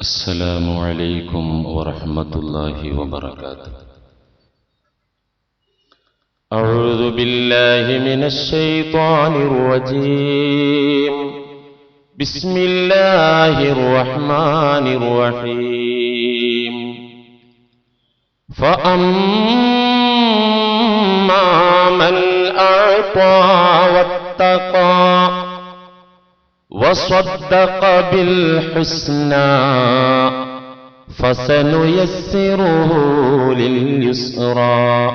السلام عليكم ورحمة الله وبركاته. أعوذ بالله من الشيطان الرجيم. بسم الله الرحمن الرحيم. فأما من أعطى واتقى وصدق بالحسنى فسنيسره لليسرى.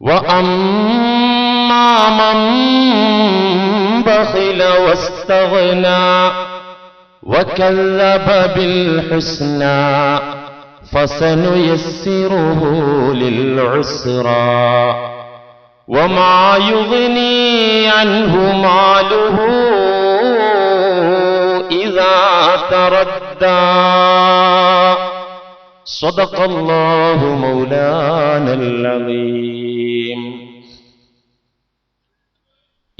وأما من بخل واستغنى وكذب بالحسنى فسنيسره للعسرى. وما يغني عنه ماله تردى صدق الله مولانا العظيم.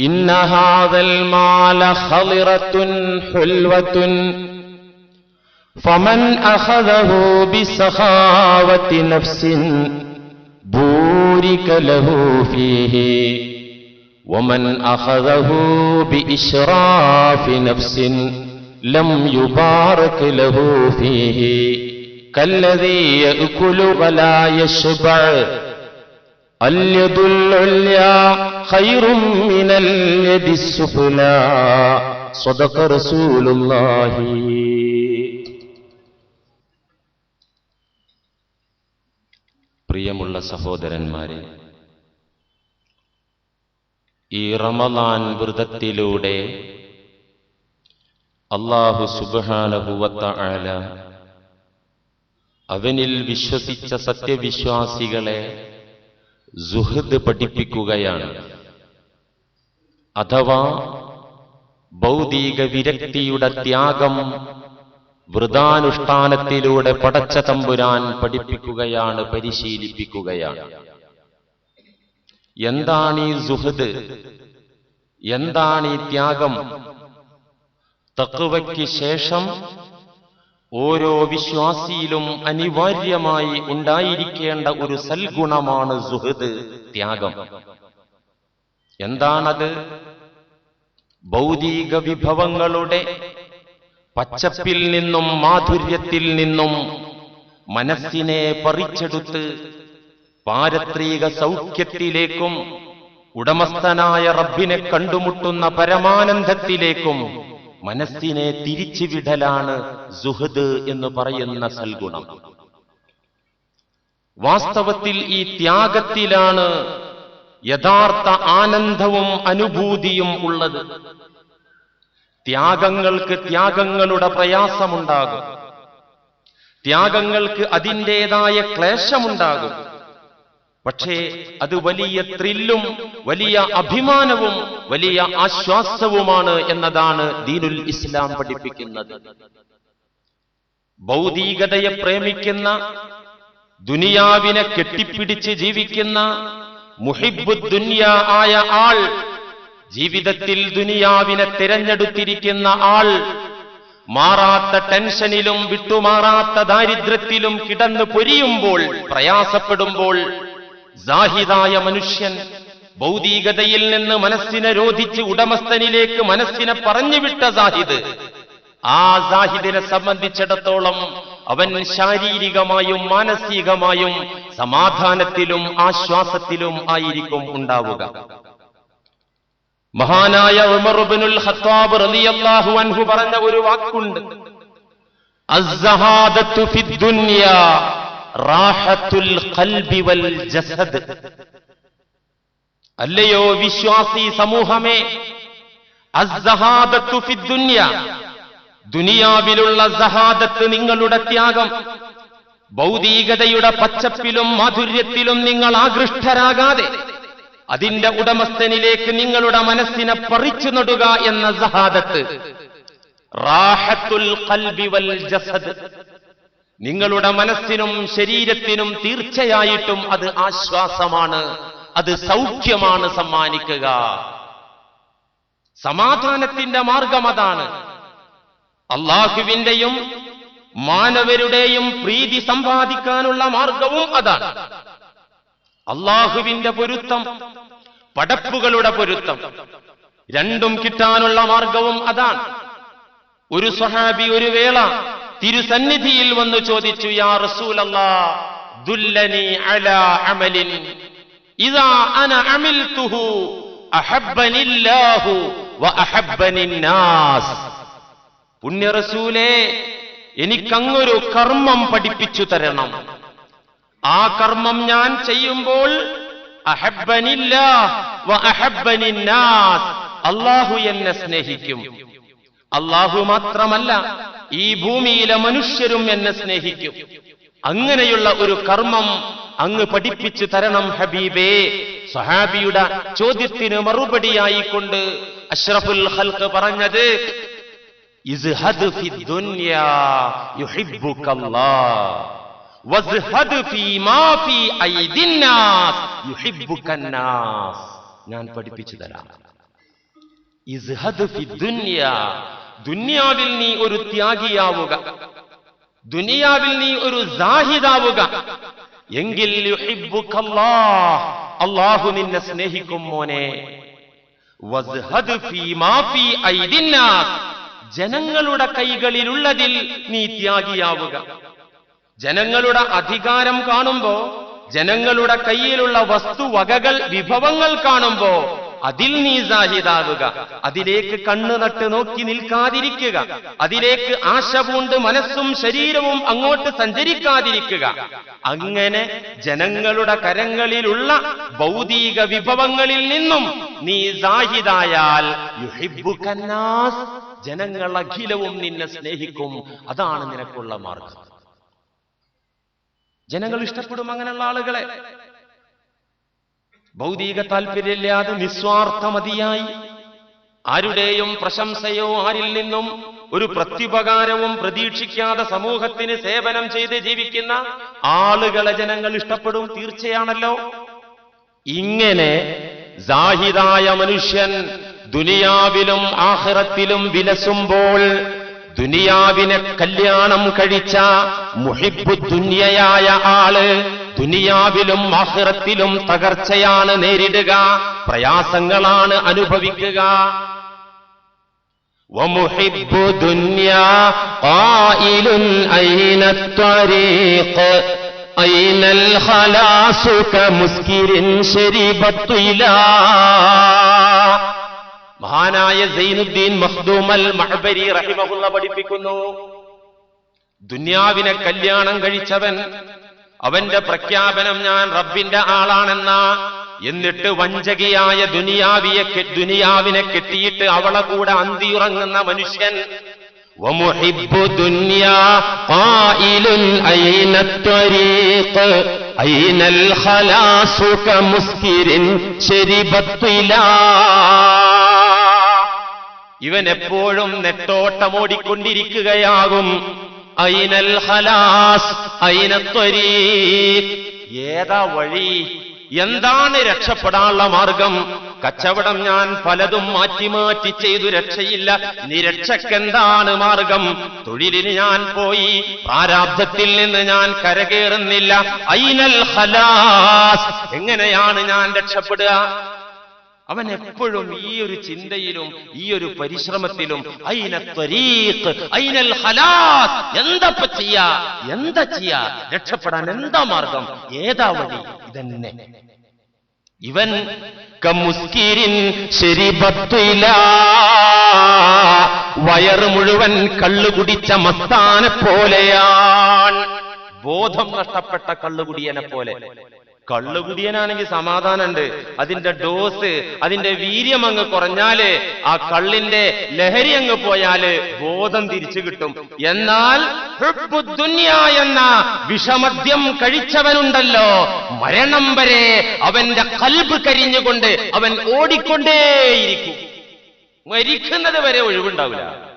إن هذا المال خضرة حلوة. فمن أخذه بسخاوة نفس بورك له فيه. ومن أخذه بإشراف نفس لم يبارك له فيه كالذي يأكل ولا يشبع اليد العليا خير من اليد السفلى صدق رسول الله പ്രിയമുള്ള സഹോദരന്മാരെ ഈ റമലാൻ വ്രതത്തിലൂടെ അള്ളാഹു സുബാനഹുവത്ത ആല അവനിൽ വിശ്വസിച്ച സത്യവിശ്വാസികളെ സുഹൃദ് പഠിപ്പിക്കുകയാണ്. അഥവാ ഭൗതിക വിരക്തിയുടെ ത്യാഗം വൃതാനുഷ്ഠാനത്തിലൂടെ പടച്ച തമ്പുരാൻ പഠിപ്പിക്കുകയാണ് പരിശീലിപ്പിക്കുകയാണ്. എന്താണ് ഈ സുഹൃദ് എന്താണ് ഈ ത്യാഗം? തക്കുവയ്ക്ക് ശേഷം ഓരോ വിശ്വാസിയിലും അനിവാര്യമായി ഉണ്ടായിരിക്കേണ്ട ഒരു സൽഗുണമാണ് സുഹൃത് ത്യാഗം. എന്താണത്? ഭൗതിക വിഭവങ്ങളുടെ പച്ചപ്പിൽ നിന്നും മാധുര്യത്തിൽ നിന്നും മനസ്സിനെ പറിച്ചെടുത്ത് പാരത്രിക സൗഖ്യത്തിലേക്കും ഉടമസ്ഥനായ റബ്ബിനെ കണ്ടുമുട്ടുന്ന പരമാനന്ദത്തിലേക്കും മനസ്സിനെ തിരിച്ചുവിടലാണ് സുഹദ് എന്ന് പറയുന്ന സൽഗുണം. വാസ്തവത്തിൽ ഈ ത്യാഗത്തിലാണ് യഥാർത്ഥ ആനന്ദവും അനുഭൂതിയും ഉള്ളത്. ത്യാഗങ്ങൾക്ക് ത്യാഗങ്ങളുടെ പ്രയാസമുണ്ടാകും. ത്യാഗങ്ങൾക്ക് അതിന്റെതായ ക്ലേശമുണ്ടാകും. പക്ഷേ അത് വലിയ ത്രില്ലും വലിയ അഭിമാനവും വലിയ ആശ്വാസവുമാണ് എന്നതാണ് ദീനുൽ ഇസ്ലാം പഠിപ്പിക്കുന്നത്. ഭൗതികതയെ പ്രേമിക്കുന്ന ദുനിയാവിനെ കെട്ടിപ്പിടിച്ച് ജീവിക്കുന്ന മുഹിബു ദുനിയ ആയ ആൾ ജീവിതത്തിൽ ദുനിയാവിനെ തിരഞ്ഞെടുത്തിരിക്കുന്ന ആൾ മാറാത്ത ടെൻഷനിലും വിട്ടുമാറാത്ത ദാരിദ്ര്യത്തിലും കിടന്നു പൊരിയുമ്പോൾ പ്രയാസപ്പെടുമ്പോൾ ജാഹിദായ മനുഷ്യൻ ഭൗതികതയിൽ നിന്ന് മനസ്സിനെ രോധിച്ച് ഉടമസ്ഥനിലേക്ക് മനസ്സിനെ പറഞ്ഞുവിട്ട സാഹിദ്. ആ സാഹിദിനെ സംബന്ധിച്ചിടത്തോളം അവൻ ശാരീരികമായും മാനസികമായും സമാധാനത്തിലും ആശ്വാസത്തിലും ആയിരിക്കും ഉണ്ടാവുക. മഹാനായ ഉമർബിനുൽ ഖത്താബ് റളിയല്ലാഹു അൻഹു പറഞ്ഞ ഒരു വാക്കുണ്ട്. അസ്സഹാദത്തു റാഹത്തുൽ ഖൽബി വൽ ജസദ്. അല്ലയോ വിശ്വാസി സമൂഹമേ അസ്സഹാദത്തു ദുനിയാവിലുള്ള സഹാദത്ത് നിങ്ങളുടെ ത്യാഗം ഭൗതികതയുടെ പച്ചപ്പിലും മാധുര്യത്തിലും നിങ്ങൾ ആകൃഷ്ടരാകാതെ അതിന്റെ ഉടമസ്ഥനിലേക്ക് നിങ്ങളുടെ മനസ്സിനെ പറിച്ചു നടുക എന്ന സഹാദത്ത്. റാഹത്തുൽ ഖൽബി വൽ ജസദ്. നിങ്ങളുടെ മനസ്സിനും ശരീരത്തിനും തീർച്ചയായിട്ടും അത് ആശ്വാസമാണ് അത് സൗഖ്യമാണ് സമ്മാനിക്കുക. സമാധാനത്തിന്റെ മാർഗം അതാണ്. അള്ളാഹുവിന്റെയും മാനവരുടെയും പ്രീതി സമ്പാദിക്കാനുള്ള മാർഗവും അതാണ്. അള്ളാഹുവിന്റെ പൊരുത്തം പടപ്പുകളുടെ പൊരുത്തം രണ്ടും കിട്ടാനുള്ള മാർഗവും അതാണ്. ഒരു സ്വഹാബി ഒരു വേള തിരുസന്നിധിയിൽ വന്ന് ചോദിച്ചു യാ റസൂലല്ലാ ദുല്ലനി അലാ അമലിൻ. ഇദാ അന അമിൽതുഹു അഹബ്ബനില്ലാഹു വ അഹബ്ബനിന്നാസ്. പുണ്യ റസൂലേ എനിക്കങ്ങൊരു കർമ്മം പഠിപ്പിച്ചു തരണം. ആ കർമ്മം ഞാൻ ചെയ്യുമ്പോൾ അഹബ്ബനില്ലാ വ അഹബ്ബനിന്നാസ്. അള്ളാഹു എന്നെ സ്നേഹിക്കും. അള്ളാഹു മാത്രമല്ല ഈ ഭൂമിയിലെ മനുഷ്യരും എന്നെ സ്നേഹിക്കും. അങ്ങനെയുള്ള ഒരു കർമ്മം അങ്ങ് പഠിപ്പിച്ചു തരണം ഹബീബേ. സഹാബിയുടെ ചോദ്യത്തിന് മറുപടിയായിക്കൊണ്ട് അഷ്റഫുൽ ഹൽക്ക് പറഞ്ഞത് ഞാൻ പഠിപ്പിച്ചു തരാം. ദുനിയാവിൽ നീ ഒരു ത്യാഗിയാവുക. ദുനിയാവിൽ നീ ഒരു സാഹിദാവുക. എങ്കിൽ അള്ളാഹു നിന്നെ സ്നേഹിക്കും മോനെ. ജനങ്ങളുടെ കൈകളിലുള്ളതിൽ നീ ത്യാഗിയാവുക. ജനങ്ങളുടെ അധികാരം കാണുമ്പോ ജനങ്ങളുടെ കയ്യിലുള്ള വസ്തുവകകൾ വിഭവങ്ങൾ കാണുമ്പോ അതിൽ നീ സാഹിതാവുക അതിലേക്ക് കണ്ണു നട്ട് നോക്കി നിൽക്കാതിരിക്കുക. അതിലേക്ക് ആശ പൂണ്ട് മനസ്സും ശരീരവും അങ്ങോട്ട് സഞ്ചരിക്കാതിരിക്കുക. അങ്ങനെ ജനങ്ങളുടെ കരങ്ങളിലുള്ള ഭൗതിക വിഭവങ്ങളിൽ നിന്നും നീ സാഹിതായാൽ ജനങ്ങൾ അഖിലവും നിന്നെ സ്നേഹിക്കും. അതാണ് നിനക്കുള്ള മാർഗം. ജനങ്ങൾ ഇഷ്ടപ്പെടും അങ്ങനെയുള്ള ആളുകളെ. ഭൗതിക താല്പര്യമില്ലാതെ നിസ്വാർത്ഥമതിയായി. ആരുടെയും പ്രശംസയോ ആരിൽ നിന്നും ഒരു പ്രത്യുപകാരവും പ്രതീക്ഷിക്കാതെ സമൂഹത്തിന് സേവനം ചെയ്ത് ജീവിക്കുന്ന ആളുകളെ ജനങ്ങൾ ഇഷ്ടപ്പെടും തീർച്ചയാണല്ലോ. ഇങ്ങനെ സാഹിദായ മനുഷ്യൻ ദുനിയാവിലും ആഹ്റത്തിലും വിലസുമ്പോൾ ദുനിയാവിനെ കല്യാണം കഴിച്ച മുഹിബു ദുന്യയായ ആൾ ദുനിയാവിലും ആഹ്റത്തിലും തകർച്ചയാണ് നേരിടുക പ്രയാസങ്ങളാണ് അനുഭവിക്കുക ومحب دنيا قائل أين الطريق أين الخلاص كمسكر شرب الطلاء മഹാനായ സൈനുദ്ദീൻ മഖ്ദൂമൽ മഹബരി റഹിമഹുള്ള പഠിപ്പിക്കുന്നു ദുന്യാവിനെ കല്യാണം കഴിച്ചവൻ അവന്റെ പ്രഖ്യാപനം ഞാൻ റബ്ബിന്റെ ആളാണെന്ന. എന്നിട്ട് വഞ്ചകിയായ ദുനിയാവിയെ ദുനിയാവിനെ കെട്ടിയിട്ട് അവളെ കൂടെ അന്തിയുറങ്ങുന്ന മനുഷ്യൻ. ഇവൻ എപ്പോഴും നെട്ടോട്ടമോടിക്കൊണ്ടിരിക്കുകയാകും. ഐനൽ ഹലാസ് ഐനത്വരീഖ് ഏതാ വഴി? എന്താണ് രക്ഷപ്പെടാനുള്ള മാർഗം? കച്ചവടം ഞാൻ പലതും മാറ്റി മാറ്റി ചെയ്തു രക്ഷയില്ല. നിരക്ഷക്കെന്താണ് മാർഗം? തൊഴിലിന് ഞാൻ പോയി പ്രാരാബ്ധത്തിൽ നിന്ന് ഞാൻ കരകേറുന്നില്ല ഐനൽ ഹലാസ് എങ്ങനെയാണ് ഞാൻ രക്ഷപ്പെടുക? അവൻ എപ്പോഴും ഈ ഒരു ചിന്തയിലും ഈ ഒരു പരിശ്രമത്തിലും എന്തപ്പ ചെയ്യാ? എന്താ ചെയ്യാ? രക്ഷപ്പെടാൻ എന്താ മാർഗം? ഏതാ വഴി? ഇതന്നെ. ഇവൻ കമുസ്കിരിൻ ശരിബത്തില വയറ് മുഴുവൻ കള്ളു കുടിച്ച മസ്താനെ പോലെയാൻ ബോധം നഷ്ടപ്പെട്ട കള്ളുകുടിയനെ പോലെ. കള്ളുകുടിയനാണെങ്കിൽ സമാധാനമുണ്ട്. അതിന്റെ ഡോസ് അതിന്റെ വീര്യം അങ്ങ് കുറഞ്ഞാൽ ആ കള്ളിന്റെ ലഹരി അങ്ങ് പോയാൽ ബോധം തിരിച്ചു കിട്ടും. എന്നാൽ എന്ന വിഷമദ്യം കഴിച്ചവനുണ്ടല്ലോ. മരണം വരെ അവന്റെ കൽബ് കരിഞ്ഞുകൊണ്ട് അവൻ ഓടിക്കൊണ്ടേയിരിക്കും. മരിക്കുന്നത് വരെ ഒഴിവുണ്ടാവില്ല.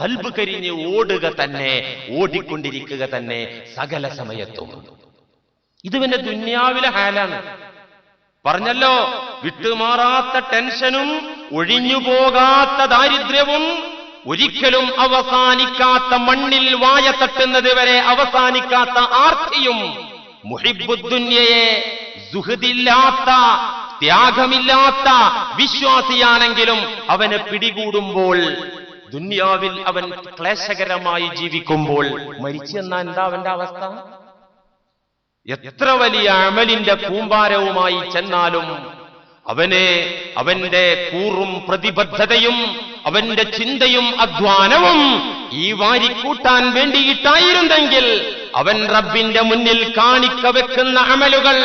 കൽബ് കരിഞ്ഞ് ഓടുക തന്നെ ഓടിക്കൊണ്ടിരിക്കുക തന്നെ സകല സമയത്തും. ഇതുവന്റെ ദുന്യാവിലെ ഹാലാണ്. പറഞ്ഞല്ലോ വിട്ടുമാറാത്ത ടെൻഷനും ഒഴിഞ്ഞു പോകാത്ത ദാരിദ്ര്യവും ഒരിക്കലും അവസാനിക്കാത്ത മണ്ണിൽ വായ തട്ടുന്നത് വരെ അവസാനിക്കാത്ത ആർത്തിയും മുഹിബുദ്ദുന്യയെ സുഹൃതില്ലാത്ത ത്യാഗമില്ലാത്ത വിശ്വാസിയാണെങ്കിലും അവനെ പിടികൂടുമ്പോൾ ദുന്യാവിൽ അവൻ ക്ലേശകരമായി ജീവിക്കുമ്പോൾ മരിച്ചെന്നാ എന്താ അവന്റെ അവസ്ഥ? എത്ര വലിയ അമലിന്റെ കൂമ്പാരവുമായി ചെന്നാലും അവനെ അവന്റെ കൂറും പ്രതിബദ്ധതയും അവന്റെ ചിന്തയും അധ്വാനവും ഈ വാരിക്കൂട്ടാൻ വേണ്ടിയിട്ടായിരുന്നെങ്കിൽ അവൻ റബ്ബിന്റെ മുന്നിൽ കാണിക്ക വെക്കുന്ന അമലുകൾ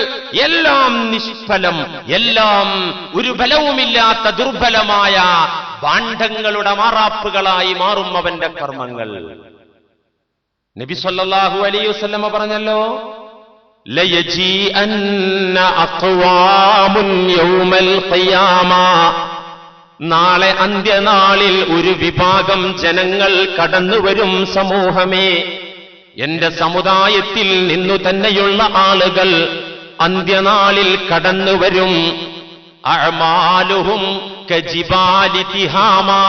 എല്ലാം നിഷ്ഫലം എല്ലാം ഒരു ബലവുമില്ലാത്ത ദുർബലമായ ഭാണ്ഡങ്ങളുടെ മാറാപ്പുകളായി മാറും അവന്റെ കർമ്മങ്ങൾ. നബി സല്ലാഹു അലൈ വസല്ലമ പറഞ്ഞല്ലോ നാളെ അന്ത്യനാളിൽ ഒരു വിഭാഗം ജനങ്ങൾ കടന്നുവരും സമൂഹമേ. എന്റെ സമുദായത്തിൽ നിന്നു തന്നെയുള്ള ആളുകൾ അന്ത്യനാളിൽ കടന്നുവരും. അഅമാലുഹും കജിബാലി തിഹാമാ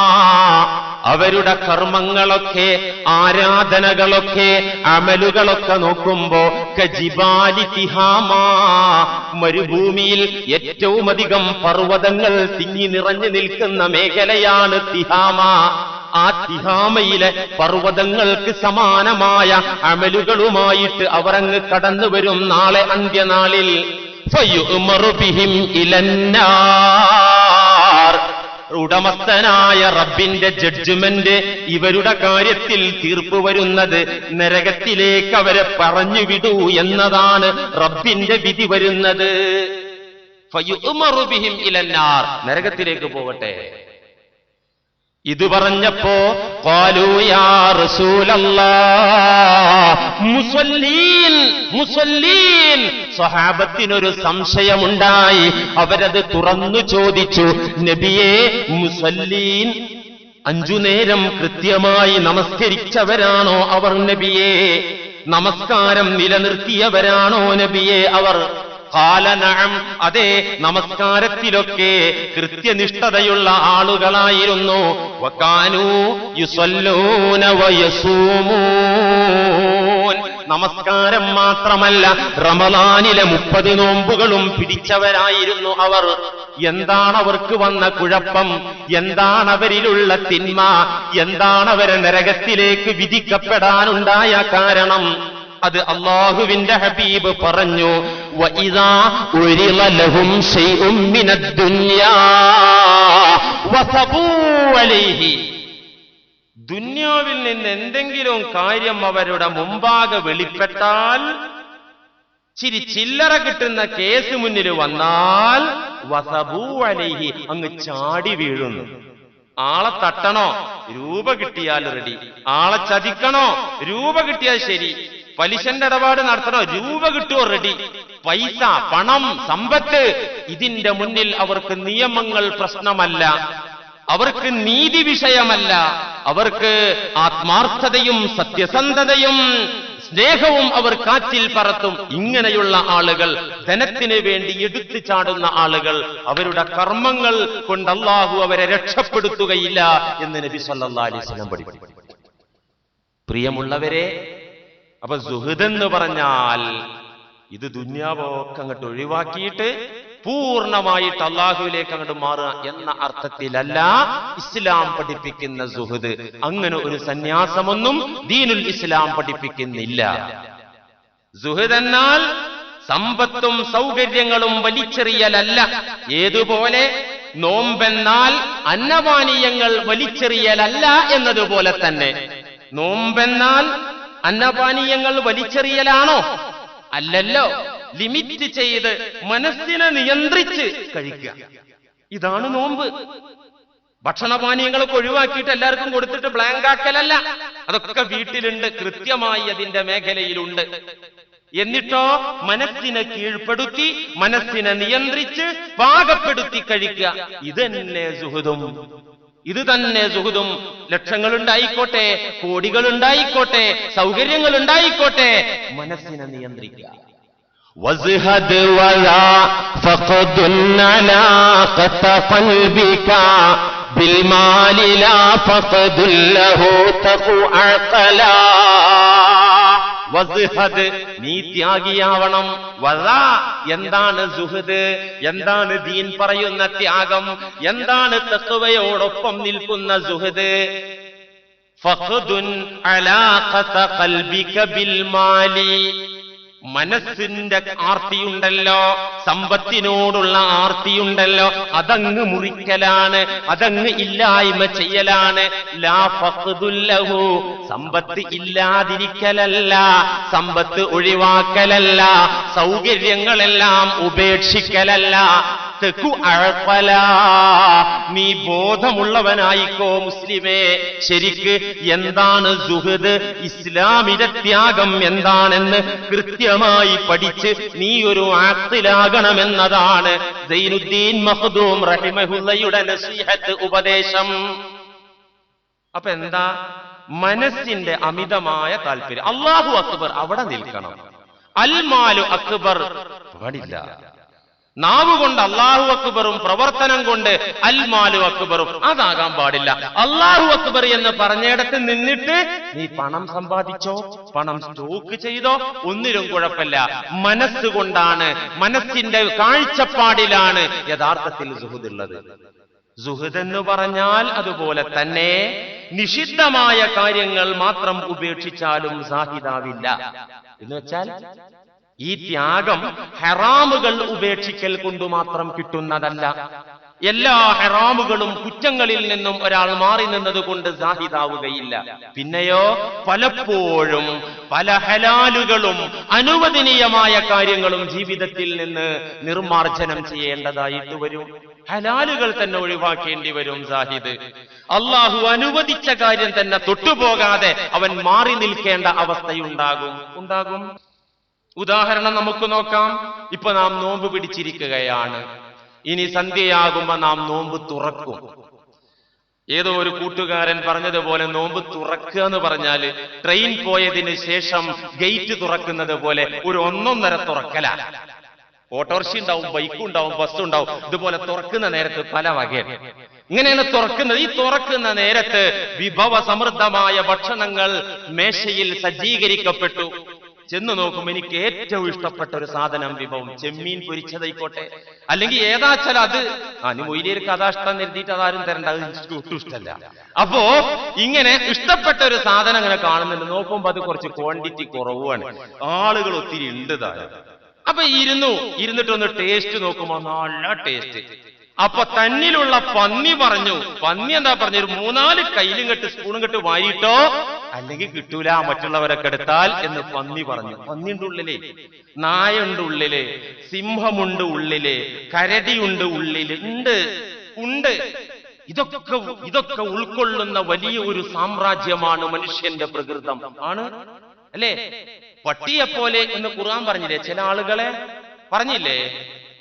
അവരുടെ കർമ്മങ്ങളൊക്കെ ആരാധനകളൊക്കെ അമലുകളൊക്കെ നോക്കുമ്പോ കജിബാലി തിഹാമാ മരുഭൂമിയിൽ ഏറ്റവും അധികം പർവതങ്ങൾ തിങ്ങി നിറഞ്ഞു നിൽക്കുന്ന മേഖലയാണ് തിഹാമ. ആ തിഹാമയിലെ പർവതങ്ങൾക്ക് സമാനമായ അമലുകളുമായിട്ട് അവരങ്ങ് കടന്നു വരും നാളെ അന്ത്യനാളിൽ. ഉടമസ്ഥനായ റബ്ബിന്റെ ജഡ്ജ്മെന്റ് ഇവരുടെ കാര്യത്തിൽ തീർപ്പ് വരുന്നത് നരകത്തിലേക്ക് അവരെ പറഞ്ഞു വിടൂ എന്നതാണ് റബ്ബിന്റെ വിധി വരുന്നത്. ഇലന്നാർ. നരകത്തിലേക്ക് പോകട്ടെ. ഇത് പറഞ്ഞപ്പോ മുസല്ലീൻ മുസല്ലീൻ സ്വഹാബത്തിനൊരു സംശയമുണ്ടായി. അവരത് തുറന്നു ചോദിച്ചു നബിയെ മുസല്ലീൻ അഞ്ചു നേരം കൃത്യമായി നമസ്കരിച്ചവരാണോ അവർ നബിയെ? നമസ്കാരം നിലനിർത്തിയവരാണോ നബിയെ അവർ? കാലനഴം അതെ നമസ്കാരത്തിലൊക്കെ കൃത്യനിഷ്ഠതയുള്ള ആളുകളായിരുന്നു. വക്കാനു യുസല്ലൂന വയസൂമൂൻ. നമസ്കാരം മാത്രമല്ല റമദാനിലെ മുപ്പത് നോമ്പുകളും പിടിച്ചവരായിരുന്നു അവർ. എന്താണ് അവർക്ക് വന്ന കുഴപ്പം? എന്താണ് അവരിലുള്ള തിന്മ? എന്താണ് അവരെ നരകത്തിലേക്ക് വിധിക്കപ്പെടാനുണ്ടായ കാരണം? അത് അള്ളാഹുവിന്റെ ഹബീബ് പറഞ്ഞു ലഹും ദുന്യാവിൽ നിന്ന് എന്തെങ്കിലും കാര്യം അവരുടെ മുമ്പാകെ വെളിപ്പെട്ടാൽ ചിരി ചില്ലറ കിട്ടുന്ന കേസ് മുന്നിൽ വന്നാൽ വസബൂ അലൈഹി അങ്ങ് ചാടി വീഴുന്നു. ആളെ തട്ടണോ? രൂപ കിട്ടിയാൽ റെഡി ആളെ ചതിക്കണോ? രൂപ കിട്ടിയാൽ ശരി. പലിശന്റെ ഇടപാട് നടത്തണോ? രൂപ കിട്ടുമോ റെഡി പൈസ പണം സമ്പത്ത് ഇതിന്റെ മുന്നിൽ അവർക്ക് നിയമങ്ങൾ പ്രശ്നമല്ല. അവർക്ക് നീതി വിഷയമല്ല. അവർക്ക് ആത്മാർത്ഥതയും സത്യസന്ധതയും സ്നേഹവും അവർ കാറ്റിൽ പറത്തും. ഇങ്ങനെയുള്ള ആളുകൾ ധനത്തിന് വേണ്ടി എടുത്തു ചാടുന്ന ആളുകൾ അവരുടെ കർമ്മങ്ങൾ കൊണ്ട് അള്ളാഹു അവരെ രക്ഷപ്പെടുത്തുകയില്ല എന്ന് നബി സല്ലാസ്ലം പ്രിയമുള്ളവരെ അപ്പൊ സുഹൃദ് എന്ന് പറഞ്ഞാൽ ഇത് ദുന്യാവൊക്കെ അങ്ങോട്ട് ഒഴിവാക്കിയിട്ട് പൂർണമായിട്ട് അള്ളാഹുവിലേക്ക് അങ്ങോട്ട് മാറുക എന്ന അർത്ഥത്തിലല്ല ഇസ്ലാം പഠിപ്പിക്കുന്ന സുഹൃദ് അങ്ങനെ ഒരു സന്യാസമൊന്നും ദീനുൽ ഇസ്ലാം പഠിപ്പിക്കുന്നില്ല. സുഹൃദ് എന്നാൽ സമ്പത്തും സൗകര്യങ്ങളും വലിച്ചെറിയലല്ല. ഏതുപോലെ? നോമ്പെന്നാൽ അന്നപാനീയങ്ങൾ വലിച്ചെറിയലല്ല എന്നതുപോലെ തന്നെ. നോമ്പെന്നാൽ അന്നപാനീയങ്ങൾ വലിച്ചെറിയലാണോ? അല്ലല്ലോ. ലിമിറ്റ് ചെയ്ത് മനസ്സിനെ നിയന്ത്രിച്ച് കഴിക്കുക. ഇതാണ് നോമ്പ്. ഭക്ഷണപാനീയങ്ങളൊക്കെ ഒഴിവാക്കിയിട്ട് എല്ലാവർക്കും കൊടുത്തിട്ട് ബ്ലാങ്ക് ആക്കലല്ല. അതൊക്കെ വീട്ടിലുണ്ട് കൃത്യമായി അതിന്റെ മേഖലയിലുണ്ട്. എന്നിട്ടോ മനസ്സിനെ കീഴ്പ്പെടുത്തി മനസ്സിനെ നിയന്ത്രിച്ച് പാകപ്പെടുത്തി കഴിക്കുക. ഇതന്നെ സുഹൃതും ഇത് തന്നെ സുഹൃതും ലക്ഷങ്ങളുണ്ടായിക്കോട്ടെ കോടികളുണ്ടായിക്കോട്ടെ സൗകര്യങ്ങൾ ഉണ്ടായിക്കോട്ടെ മനസ്സിനെ നിയന്ത്രിക്കുക. وازهد ولا فقد علاقة قلبك بالمال لا فقد له تقو عقلا വസ്ഹദ് നീ ത്യാഗിയാവണം വദ എന്താണ് സുഹൃദ് എന്താണ് ദീൻ പറയുന്ന ത്യാഗം എന്താണ് തത്വയോടൊപ്പം നിൽക്കുന്ന സുഹൃദ് ഫഖ്ദുൻ അലാഖത ഖൽബിക ബിൽ മാലി മനസ്സിന്റെ ആർത്തിയുണ്ടല്ലോ സമ്പത്തിനോടുള്ള ആർത്തിയുണ്ടല്ലോ. അതങ്ങ് മുറിക്കലാണ് അതങ്ങ് ഇല്ലായ്മ ചെയ്യലാണ്. ലാ സമ്പത്ത് ഇല്ലാതിരിക്കലല്ല സമ്പത്ത് ഒഴിവാക്കലല്ല സൗകര്യങ്ങളെല്ലാം ഉപേക്ഷിക്കലല്ല. നീ ബോധമുള്ളവനായിക്കോ മുസ്ലിമേ. ശരിക്ക് എന്താണ് സുഹൃദ്? ഇസ്ലാമിന്റെ ത്യാഗം എന്താണെന്ന് കൃത്യമായി പഠിച്ച് നീ ഒരു ആക്തിലാകണമെന്നതാണ് സൈനുദ്ദീൻ മഹദൂം റഹിമഹുല്ലയുടെ നസീഹത്ത് ഉപദേശം. അപ്പൊ എന്താ? മനസ്സിന്റെ അമിതമായ താല്പര്യം. അള്ളാഹു അക്ബർ അവിടെ നിൽക്കണം. അൽമാലു അക്ബർ. പാടില്ല. നാവ് കൊണ്ട് അള്ളാഹു അക്ബറും പ്രവർത്തനം കൊണ്ട് അൽമാലു അക്ബറും അതാകാൻ പാടില്ല. അള്ളാഹു അക്ബർ എന്ന് പറഞ്ഞിടത്ത് നിന്നിട്ട് നീ പണം സമ്പാദിച്ചോ? പണം സ്റ്റോക്ക് ചെയ്തോ? ഒന്നിലും കുഴപ്പമില്ല. മനസ്സുകൊണ്ടാണ് മനസ്സിന്റെ കാഴ്ചപ്പാടിലാണ് യഥാർത്ഥത്തിൽ സുഹൃത്തുള്ളത്. സുഹൃദ് എന്ന് പറഞ്ഞാൽ അതുപോലെ തന്നെ നിഷിദ്ധമായ കാര്യങ്ങൾ മാത്രം ഉപേക്ഷിച്ചാലും സാഹിതാവില്ല. എന്ന് വെച്ചാൽ ഈ ത്യാഗം ഹെറാമുകൾ ഉപേക്ഷിക്കൽ കൊണ്ട് മാത്രം കിട്ടുന്നതല്ല. എല്ലാ ഹെറാമുകളും കുറ്റങ്ങളിൽ നിന്നും ഒരാൾ മാറി നിന്നത് കൊണ്ട് സാഹിതാവുകയില്ല. പിന്നെയോ പലപ്പോഴും പല ഹലാലുകളും അനുവദനീയമായ കാര്യങ്ങളും ജീവിതത്തിൽ നിന്ന് നിർമാർജനം ചെയ്യേണ്ടതായിട്ട് വരും. ഹലാലുകൾ തന്നെ ഒഴിവാക്കേണ്ടി വരും സാഹിദ്. അള്ളാഹു അനുവദിച്ച കാര്യം തന്നെ തൊട്ടുപോകാതെ അവൻ മാറി നിൽക്കേണ്ട അവസ്ഥയുണ്ടാകും. ഉണ്ടാകും. ഉദാഹരണം നമുക്ക് നോക്കാം. ഇപ്പൊ നാം നോമ്പ് പിടിച്ചിരിക്കുകയാണ്. ഇനി സന്ധ്യയാകുമ്പോ നാം നോമ്പ് തുറക്കും. ഏതോ ഒരു കൂട്ടുകാരൻ പറഞ്ഞതുപോലെ നോമ്പ് തുറക്കുക എന്ന് പറഞ്ഞാൽ ട്രെയിൻ പോയതിന് ശേഷം ഗേറ്റ് തുറക്കുന്നത് പോലെ ഒരു ഒന്നൊന്നര തുറക്കല. ഓട്ടോറിക്ഷ ഉണ്ടാവും ബൈക്കും ഉണ്ടാവും ബസ് ഉണ്ടാവും. ഇതുപോലെ തുറക്കുന്ന നേരത്ത് പല വകയാണ് ഇങ്ങനെയാണ് തുറക്കുന്നത്. ഈ തുറക്കുന്ന നേരത്ത് വിഭവ സമൃദ്ധമായ ഭക്ഷണങ്ങൾ മേശയിൽ സജ്ജീകരിക്കപ്പെട്ടു. ചെന്ന് നോക്കുമ്പോൾ എനിക്ക് ഏറ്റവും ഇഷ്ടപ്പെട്ട ഒരു സാധനം വിഭവം ചെമ്മീൻ പൊരിച്ചതായിക്കോട്ടെ അല്ലെങ്കിൽ ഏതാച്ചാൽ അത് അനു മൊയ്ലിയർ കഥാഷ്ടം ഇഷ്ടം നിർത്തിയിട്ട് അതാരും തരണ്ട അത് എനിക്ക് ഒട്ടും ഇഷ്ടമല്ല. അപ്പോ ഇങ്ങനെ ഇഷ്ടപ്പെട്ട ഒരു സാധനം അങ്ങനെ കാണുന്നുണ്ട്. നോക്കുമ്പോ അത് കുറച്ച് ക്വാണ്ടിറ്റി കുറവാണ് ആളുകൾ ഒത്തിരി ഉണ്ട് താഴെ അപ്പൊ ഇരുന്നു ഇരുന്നിട്ടൊന്ന് ടേസ്റ്റ് നോക്കുമ്പോ നല്ല ടേസ്റ്റ് അപ്പൊ തന്നിലുള്ള പന്നി പറഞ്ഞു പന്നി എന്താ പറഞ്ഞു? ഒരു മൂന്നാൽ കയ്യിലും കെട്ട് സ്പൂണും കെട്ട് വാരിട്ടോ അല്ലെങ്കിൽ കിട്ടൂല മറ്റുള്ളവരൊക്കെ എടുത്താൽ എന്ന് പന്നി പറഞ്ഞു. പന്നിയുണ്ട് ഉള്ളിലെ നായുണ്ട് ഉള്ളിൽ സിംഹമുണ്ട് ഉള്ളിൽ കരടിയുണ്ട് ഉള്ളിൽ ഉണ്ട് ഉണ്ട്. ഇതൊക്കെ ഇതൊക്കെ ഉൾക്കൊള്ളുന്ന വലിയ ഒരു സാമ്രാജ്യമാണ് മനുഷ്യന്റെ പ്രകൃതം. ആണ്? അല്ലേ? പട്ടിയെ പോലെ എന്ന് ഖുർആൻ പറഞ്ഞില്ലേ? ചില ആളുകളെ പറഞ്ഞില്ലേ?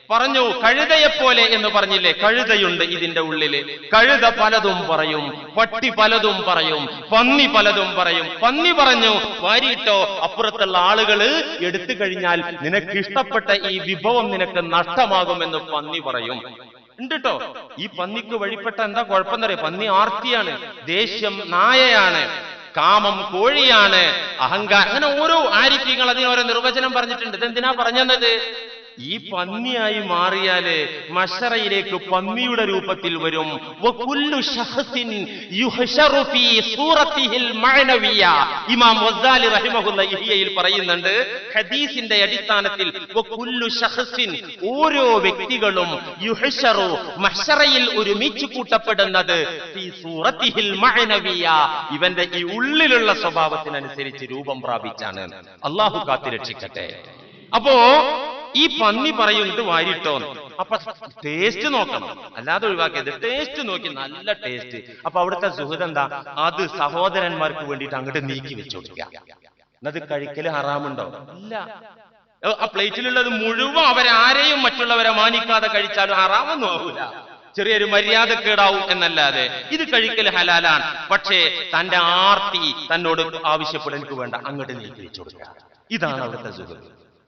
പറഞ്ഞു കഴുതയെപ്പോലെ എന്ന് പറഞ്ഞില്ലേ? കഴുതയുണ്ട് ഇതിന്റെ ഉള്ളിൽ. കഴുത പലതും പറയും പട്ടി പലതും പറയും പന്നി പലതും പറയും. പന്നി പറഞ്ഞു വാരിയിട്ടോ അപ്പുറത്തുള്ള ആളുകൾ എടുത്തു കഴിഞ്ഞാൽ നിനക്ക് ഇഷ്ടപ്പെട്ട ഈ വിഭവം നിനക്ക് നഷ്ടമാകുമെന്ന് പന്നി പറയും. ഉണ്ട് ട്ടോ. ഈ പന്നിക്ക് വഴിപ്പെട്ട എന്താ കുഴപ്പമെന്നറിയ പന്നി ആർത്തിയാണ് ദേഷ്യം നായയാണ് കാമം കോഴിയാണ് അഹങ്കാരം. അങ്ങനെ ഓരോ ആരിഫ്യങ്ങൾ അതിന് ഓരോ നിർവചനം പറഞ്ഞിട്ടുണ്ട്. ഇതെന്തിനാ പറഞ്ഞത്? ഈ പന്നിയായി മാറിയാൽ മഷറയിലേക്ക് പന്നിയുടെ രൂപത്തിൽ വരും. ഇമാം പറയുന്നുണ്ട് ഹദീസിന്റെ അടിസ്ഥാനത്തിൽ ഓരോ വ്യക്തികളും യുഹഷറു മഷറയിൽ ഒരുമിച്ച് കൂട്ടപ്പെടുന്നത് ഇവന്റെ ഈ ഉള്ളിലുള്ള സ്വഭാവത്തിനനുസരിച്ച് രൂപം പ്രാപിച്ചാണ്. അള്ളാഹു കാത്തിരക്ഷിക്കട്ടെ. അപ്പോ ഈ പന്നി പറയുന്നത് വാരിട്ടോന്ന് അപ്പൊ ടേസ്റ്റ് നോക്കണം. അല്ലാതെ ഒഴിവാക്കിയത് ടേസ്റ്റ് നോക്കി നല്ല ടേസ്റ്റ് അപ്പൊ അവിടുത്തെ സുഹൃത് എന്താ? അത് സഹോദരന്മാർക്ക് വേണ്ടിട്ട് അങ്ങോട്ട് നീക്കി വെച്ചു കൊടുക്കുക. എന്നത് കഴിക്കൽ ഹറാമുണ്ടോ? ഇല്ല. ആ പ്ലേറ്റിലുള്ളത് മുഴുവൻ അവരാരെയും മറ്റുള്ളവരെ മാനിക്കാതെ കഴിച്ചാലും ഹറാമൊന്നും ആവൂല. ചെറിയൊരു മര്യാദക്കേടാവും എന്നല്ലാതെ ഇത് കഴിക്കൽ ഹലാലാണ്. പക്ഷേ തന്റെ ആർത്തി തന്നോട് ആവശ്യപ്പെടാൻ വേണ്ട. അങ്ങോട്ട് നീക്കി വെച്ചു ഇതാണ് അവിടുത്തെ സുഹൃത്ത്.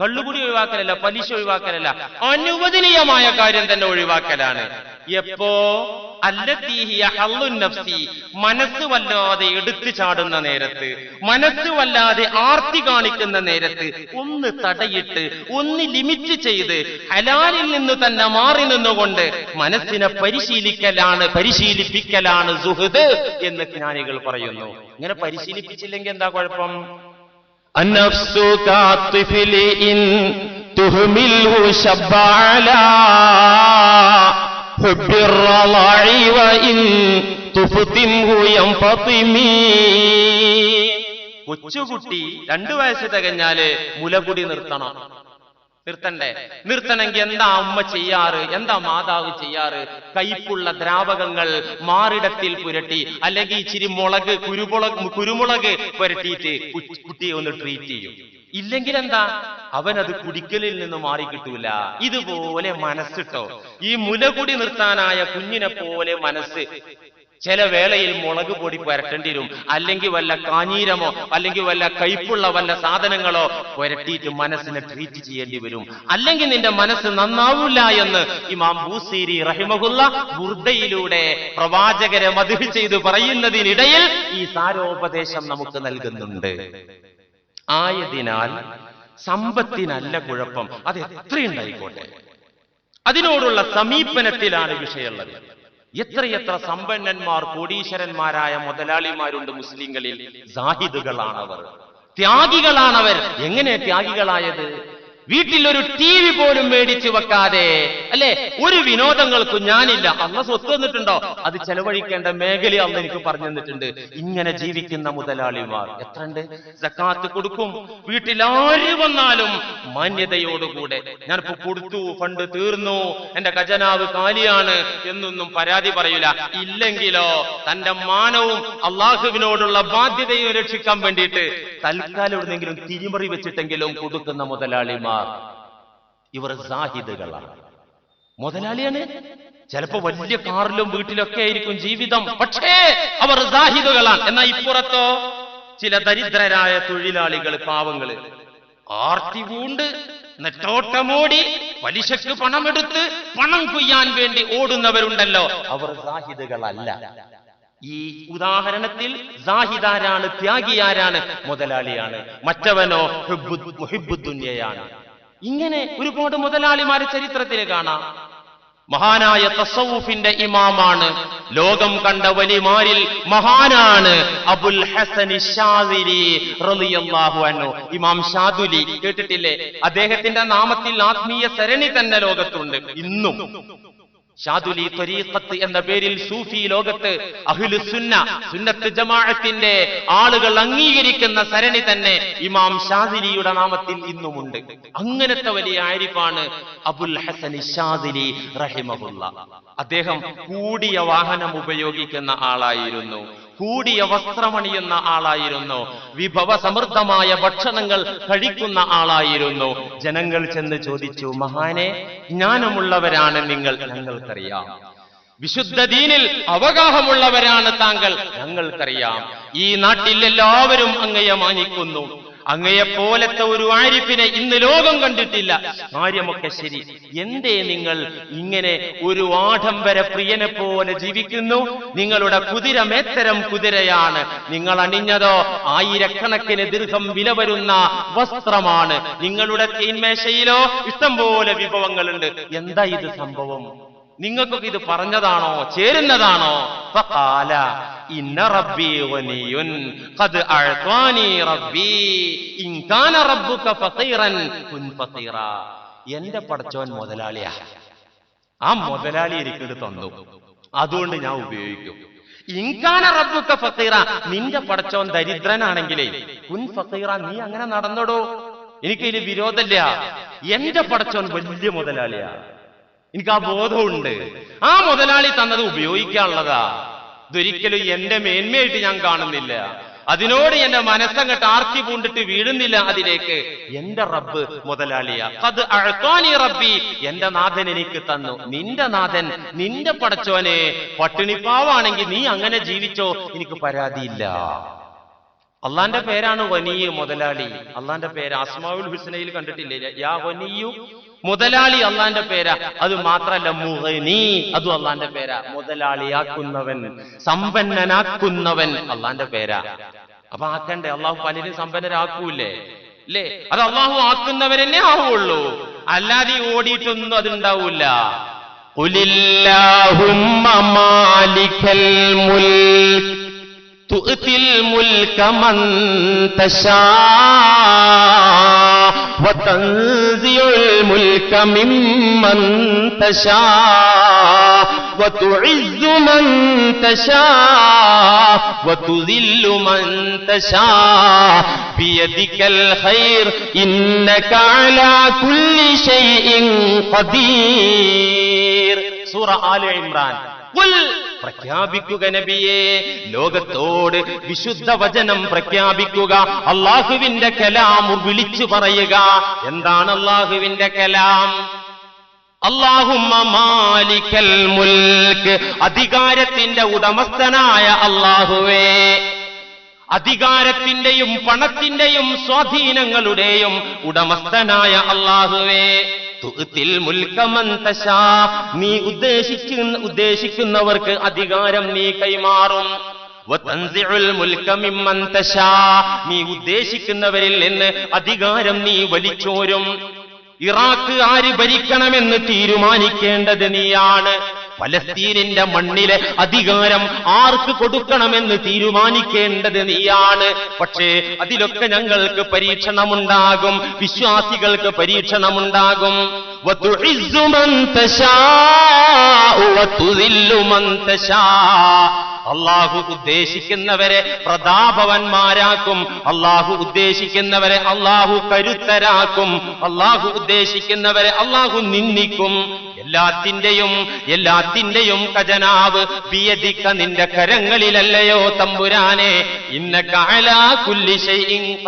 കള്ളുകുടി ഒഴിവാക്കലല്ല പലിശ ഒഴിവാക്കലല്ല അനുവദനീയമായ കാര്യം തന്നെ ഒഴിവാക്കലാണ്. എപ്പോ? നഫ്സി മനസ്സ് വല്ലാതെ എടുത്തു ചാടുന്ന നേരത്ത് മനസ്സ് വല്ലാതെ ആർത്തി കാണിക്കുന്ന നേരത്ത് ഒന്ന് തടയിട്ട് ഒന്ന് ലിമിറ്റ് ചെയ്ത് ഹലാലിൽ നിന്ന് തന്നെ മാറി നിന്നുകൊണ്ട് മനസ്സിനെ പരിശീലിക്കലാണ് പരിശീലിപ്പിക്കലാണ് സുഹൃത് എന്ന് ജ്ഞാനികൾ പറയുന്നു. ഇങ്ങനെ പരിശീലിപ്പിച്ചില്ലെങ്കിൽ എന്താ കുഴപ്പം? النفس كالطفل إن تهمله شب على حب الرضاع وإن تفطمه ينفطم കൊച്ചുകുട്ടി രണ്ടു വയസ്സ് തികഞ്ഞാല് മുലകുടി നിർത്തണം നിർത്തണ്ടേ? നിർത്തണമെങ്കിൽ എന്താ അമ്മ ചെയ്യാറ്? എന്താ മാതാവ് ചെയ്യാറ്? കയ്പുള്ള ദ്രാവകങ്ങൾ മാറിടത്തിൽ പുരട്ടി അല്ലെങ്കിൽ ഇച്ചിരി മുളക് കുരുമുളക് കുരുമുളക് പുരട്ടിയിട്ട് കുട്ടിയെ ഒന്ന് ട്രീറ്റ് ചെയ്യും. ഇല്ലെങ്കിൽ എന്താ? അവനത് കുടിക്കലിൽ നിന്ന് മാറി കിട്ടൂല. ഇതുപോലെ മനസ്സിട്ടോ ഈ മുലകുടി നിർത്താനായ കുഞ്ഞിനെ പോലെ മനസ്സ് ചില വേളയിൽ മുളക് പൊടി പുരട്ടേണ്ടി വരും അല്ലെങ്കിൽ വല്ല കാഞ്ഞീരമോ അല്ലെങ്കിൽ വല്ല കയ്പുള്ള വല്ല സാധനങ്ങളോ പുരട്ടിയിട്ട് മനസ്സിനെ ട്രീറ്റ് ചെയ്യേണ്ടി വരും. അല്ലെങ്കിൽ നിന്റെ മനസ്സ് നന്നാവില്ല എന്ന് ഇമാം ബൂസീരി റഹിമഹുല്ല ബുർദയിലൂടെ പ്രവാചകരെ മധു ചെയ്ത് പറയുന്നതിനിടയിൽ ഈ സാരോപദേശം നമുക്ക് നൽകുന്നുണ്ട്. ആയതിനാൽ സമ്പത്തിനല്ല കുഴപ്പം. അത് എത്രയുണ്ടായിക്കോട്ടെ? അതിനോടുള്ള സമീപനത്തിലാണ് വിഷയമുള്ളത്. എത്രയെത്ര സമ്പന്നന്മാർ കോടീശ്വരന്മാരായ മുതലാളിമാരുണ്ട് മുസ്ലിങ്ങളിൽ സാഹിദുകളാണവർ ത്യാഗികളാണവർ. എങ്ങനെ ത്യാഗികളായത്? വീട്ടിൽ ഒരു ടി വി പോലും മേടിച്ചു വെക്കാതെ അല്ലെ? ഒരു വിനോദങ്ങൾക്കും ഞാനില്ല. അന്ന് സ്വത്ത് തന്നിട്ടുണ്ടോ? അത് ചെലവഴിക്കേണ്ട മേഖല അന്ന് എനിക്ക് പറഞ്ഞു തന്നിട്ടുണ്ട്. ഇങ്ങനെ ജീവിക്കുന്ന മുതലാളിമാർ എത്രണ്ട്? സക്കാത്ത് കൊടുക്കും. വീട്ടിൽ ആര് വന്നാലും മാന്യതയോടുകൂടെ. ഞാനിപ്പോ കൊടുത്തു ഫണ്ട് തീർന്നു എന്റെ ഖജനാവ് കാലിയാണ് എന്നൊന്നും പരാതി പറയില്ല ഇല്ലെങ്കിലോ തന്റെ മാനവും അള്ളാഹുവിനോടുള്ള ബാധ്യതയും രക്ഷിക്കാൻ വേണ്ടിയിട്ട് തൽക്കാലം എവിടെന്നെങ്കിലും തിരിമറി വെച്ചിട്ടെങ്കിലും കൊടുക്കുന്ന മുതലാളിമാർ ഇവർ സാഹിദുകളാണ്. മുതലാളിയാണ്. ചിലപ്പോ വലിയ കാറിലും വീട്ടിലൊക്കെ ആയിരിക്കും ജീവിതം. പക്ഷേ അവർ സാഹിദുകളാണ്. എന്നാൽ ഇപ്പുറത്തോ ചില ദരിദ്രരായ തൊഴിലാളികൾ പാവങ്ങൾ. ആർത്തി പൂണ്ട് നെട്ടോട്ടമോടി പലിശക്ക് പണമെടുത്ത് പണം കൊയ്യാൻ വേണ്ടി ഓടുന്നവരുണ്ടല്ലോ. അവർ സാഹിദുകളല്ല. ഈ ഉദാഹരണത്തിൽ സാഹിദാരാണ് ത്യാഗിയാരാണ് മുതലാളിയാണ്. മറ്റവനോ മുഹിബ്ബുദ്ദുന്യയാണ് ഇങ്ങനെ ഒരുപാട് മുതലാളിമാരെ ചരിത്രത്തിൽ കാണാം. മഹാനായ തസൌഫിന്റെ ഇമാമാണ്. ലോകം കണ്ട വലിമാരിൽ മഹാനാണ് അബുൽ ഹസൻ ഇമാം ഷാദുലി കേട്ടിട്ടില്ലേ? അദ്ദേഹത്തിന്റെ നാമത്തിൽ ആത്മീയ സരണി തന്നെ ലോകത്തുണ്ട്. ഇന്നും ഷാദുലി ത്വരീഖത്ത് എന്ന പേരിൽ സൂഫി ലോകത്ത് അഹ്ലു സുന്ന സുന്നത്ത് ജമാഅത്തിന്റെ ആളുകൾ അംഗീകരിക്കുന്ന സരണി തന്നെ ഇമാം ഷാദിലിയുടെ നാമത്തിൽ ഇന്നുമുണ്ട്. അങ്ങനത്തെ വലിയ ആരിഫാണ് അബുൽ ഹസൻ ഷാദിലി റഹിമഹുല്ല. അദ്ദേഹം കൂടിയ വാഹനം ഉപയോഗിക്കുന്ന ആളായിരുന്നു. കൂടിയ വസ്ത്രമണിയുന്ന ആളായിരുന്നു. വിഭവ സമൃദ്ധമായ ഭക്ഷണങ്ങൾ കഴിക്കുന്ന ആളായിരുന്നു. ജനങ്ങൾ ചെന്ന് ചോദിച്ചു മഹാനെ ജ്ഞാനമുള്ളവരാണ് നിങ്ങൾ ഞങ്ങൾക്കറിയാം. വിശുദ്ധ ദീനിൽ അവഗാഹമുള്ളവരാണ് താങ്കൾ ഞങ്ങൾക്കറിയാം. ഈ നാട്ടിൽ എല്ലാവരും അങ്ങയെ മാനിക്കുന്നു. അങ്ങയെ പോലത്തെ ഒരു ആരിഫിനെ ഇന്ന് ലോകം കണ്ടിട്ടില്ല. കാര്യമൊക്കെ ശരി. എന്തേ നിങ്ങൾ ഇങ്ങനെ ഒരു ആഡംബര പ്രിയനെ പോലെ ജീവിക്കുന്നു? നിങ്ങളുടെ കുതിര മേത്തരം കുതിരയാണ്? നിങ്ങൾ അണിഞ്ഞതോ? ആയിരക്കണക്കിന് ദീർഘം വില വരുന്ന വസ്ത്രമാണ്. നിങ്ങളുടെ തീന്മേശയിലോ ഇഷ്ടംപോലെ വിഭവങ്ങളുണ്ട്. എന്താ ഇത് സംഭവം? നിങ്ങൾക്കൊക്കെ ഇത് പറഞ്ഞതാണോ? ചേരുന്നതാണോ? ഫഖാല ഇന്ന ഖദ് അഅത്വാനി റബ്ബി ഇൻ റബ്ബുക ഫഖീറൻ കുൻ ഫഖീറ. പടച്ചോൻ മുതലാളിയാ. ആ മുതലാളി എനിക്കിത് തന്നു. അതുകൊണ്ട് ഞാൻ ഉപയോഗിക്കും. ഇൻകാന റബ്ബുക്ക ഫഖീറ നിന്റെ പടച്ചോൻ ദരിദ്രനാണെങ്കിലേ കുൻ ഫഖീറ നീ അങ്ങനെ നടന്നടോ. എനിക്കതിൽ വിരോധമില്ല. എന്റെ പടച്ചോൻ വലിയ മുതലാളിയാ. എനിക്ക് ആ ബോധമുണ്ട്. ആ മുതലാളി തന്നത് ഉപയോഗിക്കാനുള്ളതാ. ഇതൊരിക്കലും എന്റെ മേന്മയായിട്ട് ഞാൻ കാണുന്നില്ല. അതിനോട് എന്റെ മനസ്സങ്ങട്ട് ആർത്തി പൂണ്ടിട്ട് വീഴുന്നില്ല അതിലേക്ക്. എന്റെ റബ്ബ് മുതലാളിയ. റബ്ബി. എന്റെ നാഥൻ എനിക്ക് തന്നു. നിന്റെ നാഥൻ നിന്റെ പടച്ചോനെ പട്ടിണിപ്പാവാണെങ്കിൽ നീ അങ്ങനെ ജീവിച്ചോ? എനിക്ക് പരാതിയില്ല. അള്ളാന്റെ പേരാണ് വനിയ് മുതലാളി. അള്ളാന്റെ പേര് അസ്മാവുൽ ഹുസ്നയിൽ കണ്ടിട്ടില്ലേ? യാ വനീയു മുതലാളി അള്ളാന്റെ പേരാ. അത് മാത്രല്ല മുഹനി. അതും അള്ളാന്റെ പേരാ. മുതലാളിയാക്കുന്നവൻ സമ്പന്നനാക്കുന്നവൻ അള്ളാന്റെ പേരാ. അപ്പൊ ആക്കണ്ടേ? അള്ളാഹു പലരും സമ്പന്നരാക്കൂലേ? അല്ലേ അത് അള്ളാഹു ആക്കുന്നവരെന്നെ ആവുള്ളൂ. അല്ലാതെ ഓടിയിട്ടൊന്നും അതുണ്ടാവൂല ഉലില്ലാഹുമ്മ മാലിക്കൽ മുൽക്ക് تؤتي الملك من تشاء وتنزع الملك ممن تشاء وتعز من تشاء وتذل من تشاء بيدك الخير إنك على كل شيء قدير. سورة آل عمران. قل പ്രഖ്യാപിക്കുക നബിയെ. ലോകത്തോട് വിശുദ്ധ വചനം പ്രഖ്യാപിക്കുക. അള്ളാഹുവിന്റെ കലാം വിളിച്ചു പറയുക. എന്താണ് അള്ളാഹുവിന്റെ കലാം? മാലിക്കൽ മുൽക്ക്. അധികാരത്തിന്റെ ഉടമസ്ഥനായ അള്ളാഹുവേ. അധികാരത്തിന്റെയും പണത്തിന്റെയും സ്വാധീനങ്ങളുടെയും ഉടമസ്ഥനായ അള്ളാഹുവേ. നീ ഉദ്ദേശിക്കുന്ന ഉദ്ദേശിക്കുന്നവർക്ക് അധികാരം നീ കൈമാറും. നീ ഉദ്ദേശിക്കുന്നവരിൽ നിന്ന് അധികാരം നീ വലിച്ചോരും. ഇറാഖ് ആര് ഭരിക്കണമെന്ന് തീരുമാനിക്കേണ്ടത് നീയാണ്. പലസ്തീനിന്റെ മണ്ണിലെ അധികാരം ആർക്ക് കൊടുക്കണമെന്ന് തീരുമാനിക്കേണ്ടത് നീയാണ്. പക്ഷേ അതിലൊക്കെ ഞങ്ങൾക്ക് പരീക്ഷണമുണ്ടാകും. വിശ്വാസികൾക്ക് പരീക്ഷണമുണ്ടാകും. അള്ളാഹു ഉദ്ദേശിക്കുന്നവരെ പ്രതാപവന്മാരാക്കും. അള്ളാഹു ഉദ്ദേശിക്കുന്നവരെ അള്ളാഹു കരുത്തരാക്കും. അള്ളാഹു ഉദ്ദേശിക്കുന്നവരെ അള്ളാഹു നിന്ദിക്കും. എല്ലാത്തിന്റെയും എല്ലാത്തിന്റെയും കജനാവ് വിയതിക്ക നിന്റെ കരങ്ങളിലല്ലയോ തമ്പുരാനെ. ഇന്ന കാലാ കുല്ലിശയും